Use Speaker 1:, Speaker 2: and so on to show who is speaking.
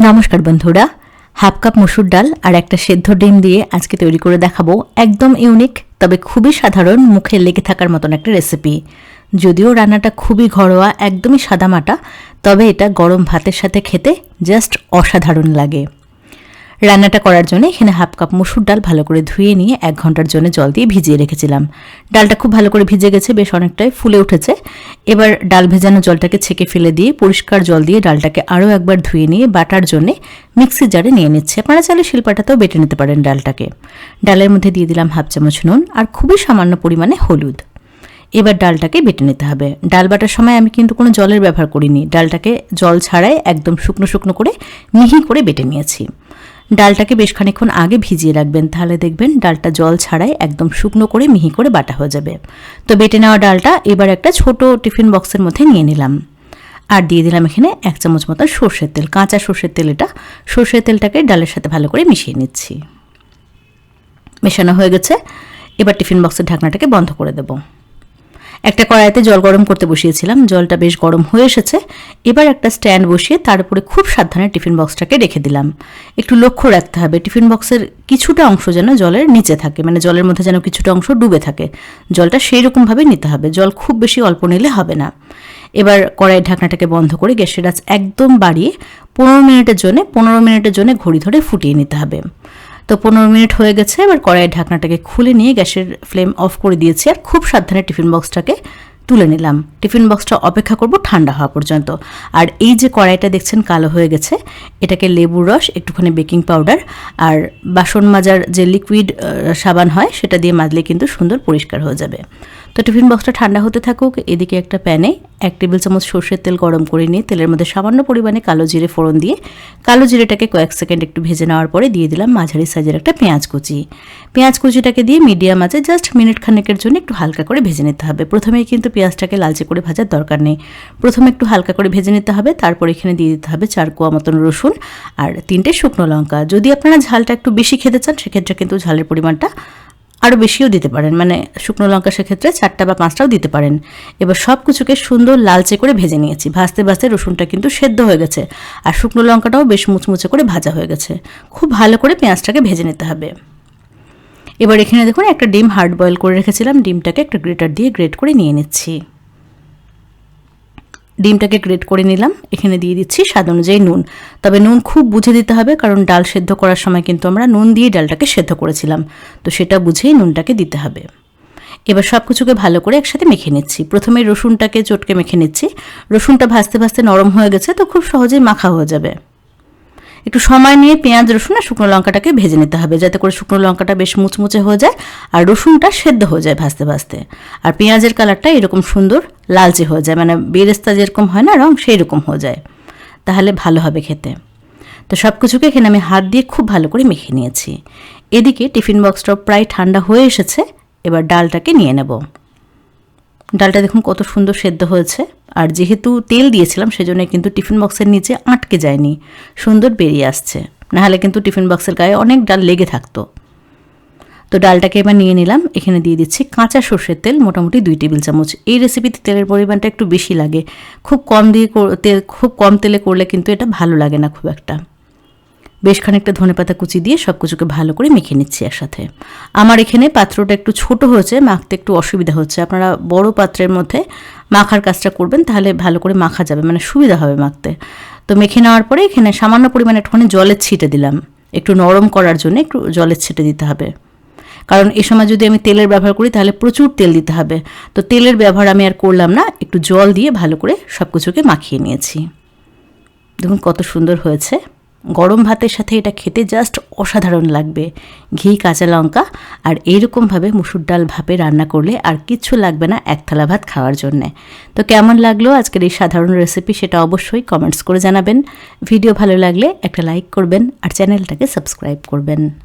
Speaker 1: নমস্কার বন্ধুরা, half cup মসুর ডাল আর একটা সেদ্ধ ডিম দিয়ে আজকে তৈরি করে দেখাবো একদম ইউনিক, তবে খুবই সাধারণ, মুখে লেগে থাকার মতন একটা রেসিপি যদিও রান্নাটা খুবই ঘরোয়া, একদমই সাদামাটা, তবে এটা গরম ভাতের সাথে খেতে জাস্ট অসাধারণ লাগে। রান্নাটা করার জন্য এখানে হাফ কাপ মসুর ডাল ভালো করে ধুয়ে নিয়ে এক ঘণ্টার জন্য জল দিয়ে ভিজিয়ে রেখেছিলাম। ডালটা খুব ভালো করে ভিজে গেছে, বেশ অনেকটাই ফুলে উঠেছে। এবার ডাল ভেজানো জলটাকে ছেঁকে ফেলে দিয়ে পরিষ্কার জল দিয়ে ডালটাকে আরও একবার ধুয়ে নিয়ে বাটার জন্যে মিক্সি জারে নিয়ে নিচ্ছে। আপনারা চাইলে শিল্পাটাতেও বেটে নিতে পারেন ডালটাকে। ডালের মধ্যে দিয়ে দিলাম হাফ চামচ নুন আর খুবই সামান্য পরিমাণে হলুদ। এবার ডালটাকে বেটে নিতে হবে। ডাল বাটার সময় আমি কিন্তু কোনো জলের ব্যবহার করিনি। ডালটাকে জল ছাড়াই একদম শুকনো শুকনো করে মিহি করে বেটে নিয়েছি। ডালটাকে বেশ খানিক্ষণ আগে ভিজিয়ে রাখবেন। তাহলে দেখবেন ডালটা জল ছাড়াই একদম শুকনো করে মিহি করে বাটা হয়ে যাবে। তো বেটে নেওয়া ডালটা এবার একটা ছোট টিফিন বক্সের মধ্যে নিয়ে নিলাম। আর দিয়ে দিলাম এখানে এক চামচ মতো সর্ষের তেল, কাঁচা সর্ষের তেল এটা। সর্ষের তেলটাকে ডালের সাথে ভালো করে মিশিয়ে নিচ্ছি। মেশানো হয়ে গেছে। এবার টিফিন বক্সের ঢাকনাটাকে বন্ধ করে দেবো। একটা কড়াইতে জল গরম করতে বসিয়েছিলাম। জলটা বেশ গরম হয়ে এসেছে। এবার একটা স্ট্যান্ড বসিয়ে তার উপরে খুব সাবধানে টিফিন বক্সটাকে রেখে দিলাম। একটু লক্ষ্য রাখতে হবে, টিফিন বক্সের কিছুটা অংশ যেন জলের নিচে থাকে মানে জলের মধ্যে যেন কিছুটা অংশ ডুবে থাকে। জলটা সেই রকমভাবে নিতে হবে, জল খুব বেশি অল্প নিলে হবে না। এবার কড়াইয়ের ঢাকনাটাকে বন্ধ করে গ্যাসের আঁচ একদম বাড়িয়ে পনেরো মিনিটের জন্য, পনেরো মিনিটের জন্য ঘড়ি ধরে ফুটিয়ে নিতে হবে। তো পনেরো মিনিট হয়ে গেছে, এবার কড়াইয়ের ঢাকনাটাকে খুলে নিয়ে গ্যাসের ফ্লেম অফ করে দিয়েছি। আর খুব সাবধানে টিফিন বক্সটাকে তুলে নিলাম। টিফিন বক্সটা অপেক্ষা করব ঠান্ডা হওয়া পর্যন্ত। আর এই যে কড়াইটা দেখছেন কালো হয়ে গেছে, এটাকে লেবুর রস, একটুখানি বেকিং পাউডার আর বাসন মাজার যে লিকুইড সাবান হয়, সেটা দিয়ে মাজলে কিন্তু সুন্দর পরিষ্কার হয়ে যাবে। তো টিফিন বক্সটা ঠান্ডা হতে থাকুক, এদিকে একটা প্যানে এক টেবিল চামচ সর্ষের তেল গরম করে নিয়ে, তেলের মধ্যে সামান্য পরিমাণে কালো জিরে ফোড়ন দিয়ে, কালো জিরেটাকে কয়েক সেকেন্ড একটু ভেজে নেওয়ার পরে দিয়ে দিলাম মাঝারি সাইজের একটা পেঁয়াজ কুচি। পেঁয়াজ কুচিটাকে দিয়ে মিডিয়াম আছে জাস্ট মিনিট খানেকের জন্য একটু হালকা করে ভেজে নিতে হবে। প্রথমেই কিন্তু পেঁয়াজটাকে লালচে করে ভাজার দরকার নেই। প্রথমে একটু হালকা করে ভেজে নিতে হবে, তারপর এখানে দিয়ে দিতে হবে চার কোয়া মতন রসুন আর তিনটে শুকনো লঙ্কা। যদি আপনারা ঝালটা একটু বেশি খেতে চান, সেক্ষেত্রে কিন্তু ঝালের পরিমাণটা আরও বেশিও দিতে পারেন। মানে শুকনো লঙ্কা সেক্ষেত্রে চারটা বা পাঁচটাও দিতে পারেন। এবার সব কিছুকে সুন্দর লালচে করে ভেজে নিয়েছি। ভাজতে ভাজতে রসুনটা কিন্তু সেদ্ধ হয়ে গেছে আর শুকনো লঙ্কাটাও বেশ মুচমুচে করে ভাজা হয়ে গেছে। খুব ভালো করে পেঁয়াজটাকে ভেজে নিতে হবে। এবার এখানে দেখুন, একটা ডিম হার্ড বয়েল করে রেখেছিলাম। ডিমটাকে একটা গ্রেটার দিয়ে গ্রেট করে নিয়ে নিচ্ছি। ডিমটাকে গ্রেট করে নিলাম। এখানে দিয়ে দিচ্ছি স্বাদ অনুযায়ী নুন। তবে নুন খুব বুঝে দিতে হবে, কারণ ডাল সেদ্ধ করার সময় কিন্তু আমরা নুন দিয়ে ডালটাকে সেদ্ধ করেছিলাম। তো সেটা বুঝেই নুনটাকে দিতে হবে। এবার সব কিছুকে ভালো করে একসাথে মেখে নিচ্ছি। প্রথমে রসুনটাকে চটকে মেখে নিচ্ছি। রসুনটা ভাজতে ভাজতে নরম হয়ে গেছে, তো খুব সহজেই মাখা হয়ে যাবে। একটু সময় নিয়ে পেঁয়াজ, রসুন আর শুকনো লঙ্কাটাকে ভেজে নিতে হবে, যাতে করে শুকনো লঙ্কাটা বেশ মুচমুচে হয়ে যায় আর রসুনটা সেদ্ধ হয়ে যায় ভাজতে ভাজতে। আর পেঁয়াজের কালারটা এরকম সুন্দর লালচে হয়ে যায় মানে বেরেস্তা যেরকম হয় না রং সেই রকম হয়ে যায়। তাহলে ভালো হবে খেতে। তো সব কিছুকে এখানে আমি হাত দিয়ে খুব ভালো করে মেখে নিয়েছি। এদিকে টিফিন বক্সটাও প্রায় ঠান্ডা হয়ে এসেছে, এবার ডালটাকে নিয়ে নেব। ডালটা দেখুন কত সুন্দর সেদ্ধ হয়েছে। আর যেহেতু তেল দিয়েছিলাম, সেজন্য কিন্তু টিফিন বক্সের নিচে আটকে যায়নি। সুন্দর বেরিয়ে আসছে। নাহলে কিন্তু টিফিন বক্সের গায়ে অনেক ডাল লেগে থাকতো। তো ডালটাকে এবার নিয়ে নিলাম। এখানে দিয়ে দিচ্ছি কাঁচা সর্ষের তেল, মোটামুটি দুই টেবিল চামচ। এই রেসিপিতে তেলের পরিমাণটা একটু বেশি লাগে। খুব কম দিয়ে তেল খুব কম তেলে করলে কিন্তু এটা ভালো লাগে না খুব একটা। বেশ খানিকটা ধনে পাতা কুচি দিয়ে সব কিছুকে ভালো করে মেখে নিচ্ছি একসাথে। আমার এখানে পাত্রটা একটু ছোট হয়েছে, মাখতে একটু অসুবিধা হচ্ছে। আপনারা বড় পাত্রের মধ্যে মাখার কাজটা করবেন, তাহলে ভালো করে মাখা যাবে মানে সুবিধা হবে মাখতে। তো মেখে নেওয়ার পরে এখানে সামান্য পরিমাণে একটুখানি জলের ছিটে দিলাম। একটু নরম করার জন্য একটু জলের ছিটে দিতে হবে। কারণ এ সময় যদি আমি তেলের ব্যবহার করি, তাহলে প্রচুর তেল দিতে হবে। তো তেলের ব্যবহার আমি আর করলাম না, একটু জল দিয়ে ভালো করে সব কিছুকে মাখিয়ে নিয়েছি। দেখুন কত সুন্দর হয়েছে। গরম ভাতের সাথে এটা খেতে জাস্ট অসাধারণ লাগবে। ঘি, কাঁচা লঙ্কা আর এইরকমভাবে মুসুর ডাল ভাপে রান্না করলে আর কিচ্ছু লাগবে না এক থালা ভাত খাওয়ার জন্যে। তো কেমন লাগল আজকের এই সাধারণ রেসিপি সেটা অবশ্যই কমেন্টস করে জানাবেন। ভিডিও ভালো লাগলে একটা লাইক করবেন আর চ্যানেলটাকে সাবস্ক্রাইব করবেন।